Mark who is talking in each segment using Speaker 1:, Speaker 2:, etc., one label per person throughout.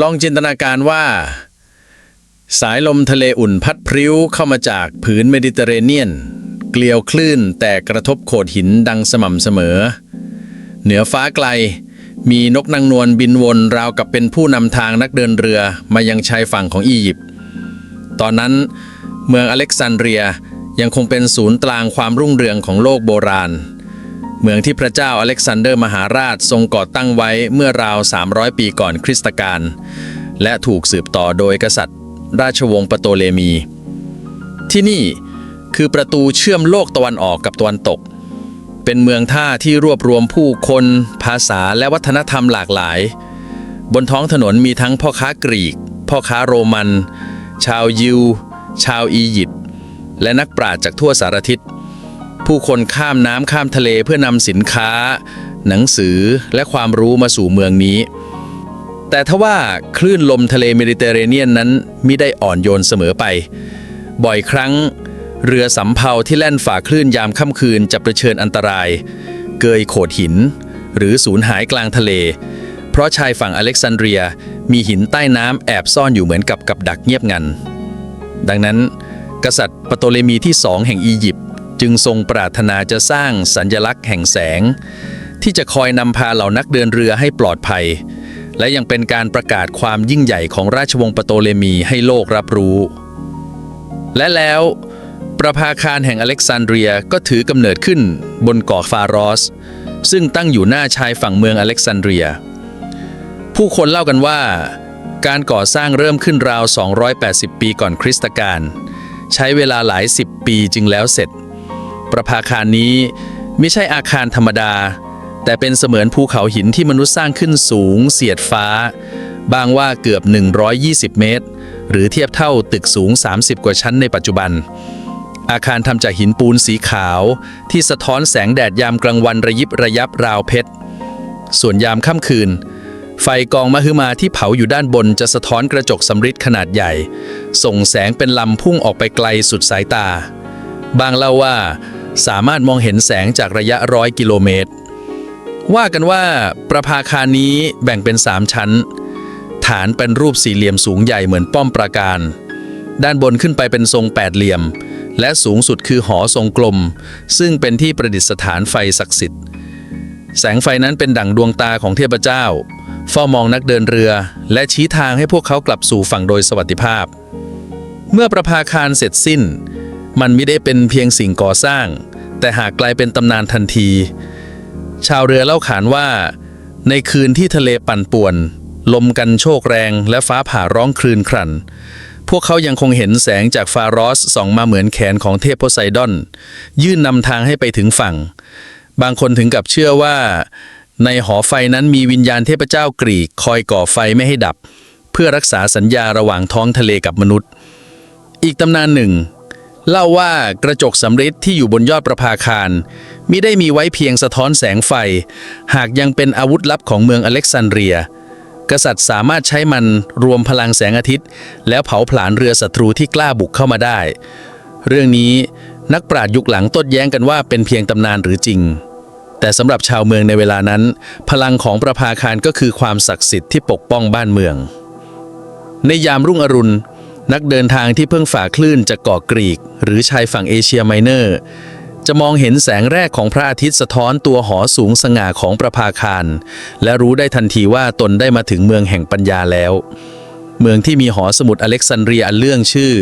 Speaker 1: ลองจินตนาการว่า สายลมทะเลอุ่นพัดพริ้วเข้ามาจากผืนเมดิเตอร์เรเนียน เกลียวคลื่นแต่กระทบโขดหินดังสม่ำเสมอ เหนือฟ้าไกล มีนกนางนวลบินวนราวกับเป็นผู้นำทางนักเดินเรือมายังชายฝั่งของอียิปต์ตอนนั้นเมืองอเล็กซานเดรียยังคงเป็นศูนย์กลางความรุ่งเรืองของโลกโบราณ เมืองที่พระเจ้าอเล็กซานเดอร์มหาราชทรงก่อตั้งไว้เมื่อราว 300 ปีก่อนคริสตกาลและถูกสืบต่อโดยกษัตริย์ ราชวงศ์ปโตเลมี ที่นี่คือประตูเชื่อมโลกตะวันออกกับตะวันตก เป็นเมืองท่าที่รวบรวมผู้คน ภาษาและวัฒนธรรมหลากหลาย บนท้องถนนมีทั้งพ่อค้ากรีก พ่อค้าโรมัน ชาวยิว ชาวอียิปต์และนักปราชญ์จากทั่วสารทิศ ผู้คนข้ามน้ำข้ามทะเลเพื่อนำสินค้า หนังสือและความรู้มาสู่เมืองนี้ แต่ทว่าคลื่นลมทะเลเมดิเตอร์เรเนียนนั้นมิได้อ่อนโยนเสมอไป บ่อยครั้ง เรือสำเภาที่แล่นฝ่าคลื่นยามค่ำคืนจะเผชิญอันตราย เกยโขดหิน หรือสูญหายกลางทะเล เพราะชายฝั่งอเล็กซานเดรียมีหินใต้น้ำแอบซ่อนอยู่เหมือนกับกับดักเงียบงัน ดังนั้น กษัตริย์ปโตเลมีที่สองแห่งอียิปต์ จึงทรงปรารถนาจะสร้างสัญญลักษณ์แห่งแสง ที่จะคอยนำพาเหล่านักเดินเรือให้ปลอดภัย และยังเป็นการประกาศความยิ่งใหญ่ของราชวงศ์ปโตเลมีให้โลกรับรู้ และแล้วประภาคารแห่งอเล็กซานเดรียก็ถือกำเนิดขึ้นบนเกาะฟารอส ซึ่งตั้งอยู่หน้าชายฝั่งเมืองอเล็กซานเดรีย ผู้คนเล่ากันว่า การก่อสร้างเริ่มขึ้นราว 280 ปีก่อนคริสตกาลใช้เวลาหลายสิบปีจึงแล้วเสร็จ ประภาคารนี้ไม่ใช่อาคารธรรมดา แต่เป็นเสมือนภูเขาหินที่มนุษย์สร้างขึ้นสูง เสียดฟ้า บางว่าเกือบ 120 เมตร หรือเทียบเท่าตึกสูง 30 กว่าชั้นในปัจจุบัน อาคารทำจากหินปูนสีขาว ที่สะท้อนแสงแดดยามกลางวันระยิบระยับราวเพชร ส่วนยามค่ำคืนไฟกองมหึมาที่เผาอยู่ด้านบนจะสะท้อนกระจกสำริดขนาดใหญ่ ส่งแสงเป็นลำพุ่งออกไปไกลสุดสายตา บางเล่าว่า สามารถมองเห็นแสงจากระยะร้อยกิโลเมตร ว่ากันว่าประภาคารนี้แบ่งเป็น 3 ชั้น ฐานเป็นรูปสี่เหลี่ยมสูงใหญ่เหมือนป้อมปราการ ด้านบนขึ้นไปเป็นทรงแปดเหลี่ยม และสูงสุดคือหอทรงกลม ซึ่งเป็นที่ประดิษฐานไฟศักดิ์สิทธิ์ แสงไฟนั้นเป็นดั่งดวงตาของเทพเจ้า เฝ้ามองนักเดินเรือ และชี้ทางให้พวกเขากลับสู่ฝั่งโดยสวัสดิภาพ เมื่อประภาคารเสร็จสิ้น มันไม่ได้เป็นเพียงสิ่งก่อสร้าง แต่หากกลายเป็นตำนานทันที ชาวเรือเล่าขานว่า ในคืนที่ทะเลปั่นป่วน ลมกันโชกแรงและฟ้าผ่าร้องครืนครันพวกเขายังคงเห็นแสงจากฟารอสส่องมาเหมือนแขนของเทพโพไซดอน ยื่นนำทางให้ไปถึงฝั่ง บางคนถึงกับเชื่อว่า ในหอไฟนั้นมีวิญญาณเทพเจ้ากรีกคอยก่อไฟไม่ให้ดับ เพื่อรักษาสัญญาระหว่างท้องทะเลกับมนุษย์ อีกตำนานหนึ่ง เล่าว่ากระจกสำริดที่อยู่บนยอดประภาคารมิได้มีไว้เพียงสะท้อนแสงไฟ หากยังเป็นอาวุธลับของเมืองอเล็กซานเดรีย กษัตริย์สามารถใช้มันรวมพลังแสงอาทิตย์ แล้วเผาผลาญเรือศัตรูที่กล้าบุกเข้ามาได้ เรื่องนี้นักปราชญ์ยุคหลังต้แย้งกันว่าเป็นเพียงตำนานหรือจริง แต่สำหรับชาวเมืองในเวลานั้น พลังของประภาคารก็คือความศักดิ์สิทธิ์ที่ปกป้องบ้านเมืองในยามรุ่งอรุณ นักเดินทางที่เพิ่งฝ่าคลื่นจากเกาะกรีก หรือชายฝั่งเอเชียไมเนอร์ จะมองเห็นแสงแรกของพระอาทิตย์สะท้อนตัวหอสูงสง่าของประภาคาร และรู้ได้ทันทีว่าตนได้มาถึงเมืองแห่งปัญญาแล้ว เมืองที่มีหอสมุดอเล็กซานเดรียอันเรื่องชื่อ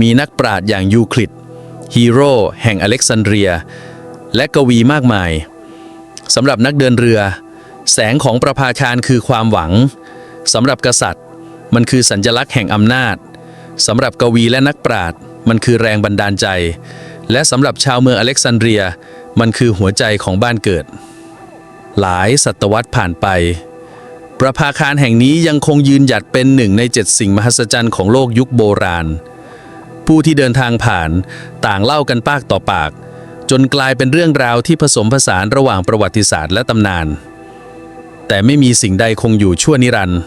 Speaker 1: มีนักปราชญ์อย่างยูคลิดฮีโร่แห่งอเล็กซานเดรีย และกวีมากมายสำหรับนักเดินเรือ แสงของประภาคารคือความหวังสำหรับกษัตริย์ มันคือสัญลักษณ์แห่งอำนาจ สำหรับกวีและนักปราชญ์มันคือแรงบันดาลใจ และสำหรับชาวเมืองอเล็กซานเดรีย มันคือหัวใจของบ้านเกิด หลายศตวรรษผ่านไป ประภาคารแห่งนี้ยังคงยืนหยัดเป็นหนึ่งในเจ็ดสิ่งมหัศจรรย์ของโลกยุคโบราณ ผู้ที่เดินทางผ่านต่างเล่ากันปากต่อปาก จนกลายเป็นเรื่องราวที่ผสมผสานระหว่างประวัติศาสตร์และตำนาน แต่ไม่มีสิ่งใดคงอยู่ชั่วนิรันดร์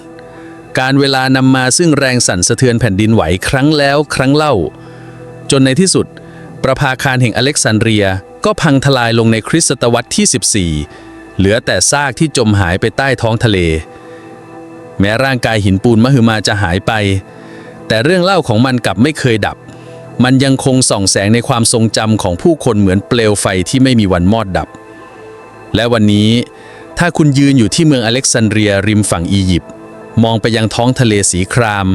Speaker 1: การเวลานำมาซึ่งแรงสั่นสะเทือนแผ่นดินไหวครั้งแล้วครั้งเล่า จนในที่สุด ประภาคารแห่งอเล็กซานเดรียก็พังทลายลงในคริสตศตวรรษที่ 14 เหลือแต่ซากที่จมหายไปใต้ท้องทะเล
Speaker 2: แม้ร่างกายหินปูนมหึมาจะหายไป แต่เรื่องเล่าของมันกลับไม่เคยดับ มันยังคงส่องแสงในความทรงจำของผู้คนเหมือนเปลวไฟที่ไม่มีวันมอดดับ และวันนี้ถ้าคุณยืนอยู่ที่เมืองอเล็กซานเดรียริมฝั่งอียิปต์ มองไปยังท้องทะเลสีคราม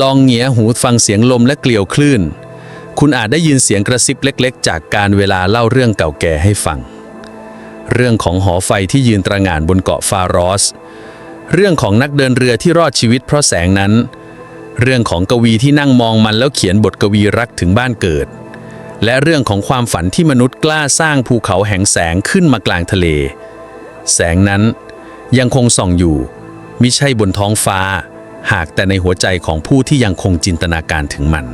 Speaker 2: ลองเหงียหูฟังเสียงลมและเกลียวคลื่น คุณอาจได้ยินเสียงกระซิบเล็ก ๆ จากการเวลาเล่าเรื่องเก่าแก่ให้ฟัง เรื่องของหอไฟที่ยืนตระหง่านบนเกาะฟารอส เรื่องของนักเดินเรือที่รอดชีวิตเพราะแสงนั้น เรื่องของกวีที่นั่งมองมันแล้วเขียนบทกวีรักถึงบ้านเกิด และเรื่องของความฝันที่มนุษย์กล้าสร้างภูเขาแห่งแสงขึ้นมากลางทะเล แสงนั้นยังคงส่องอยู่ มิใช่บนท้องฟ้า หากแต่ในหัวใจของผู้ที่ยังคงจินตนาการถึงมัน